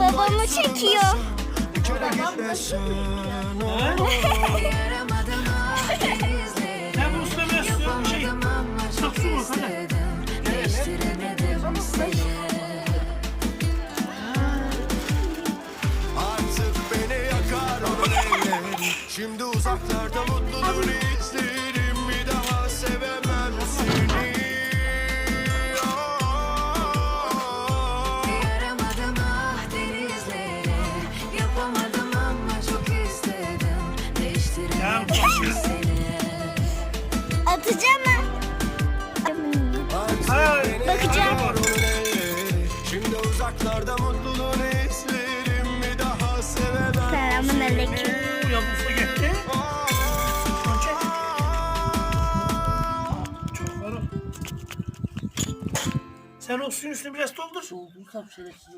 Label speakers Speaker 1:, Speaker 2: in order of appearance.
Speaker 1: Babamı çekiyor.
Speaker 2: Sen bunu söylemeye istiyorum şey. Saksı? Hadi.
Speaker 3: Artık beni yakar Şimdi uzaklarda izlerim
Speaker 4: Değiştiremedim seni
Speaker 1: Atacağım mı?
Speaker 3: Beni
Speaker 1: Bakacağım.
Speaker 3: Şimdi uzaklarda mutluluğunu izlerim Bir daha sevemem
Speaker 1: Selamun aleyküm.
Speaker 2: Ya bu. Sen o suyun üstünü biraz doldur.
Speaker 5: Doldursam şerefsiz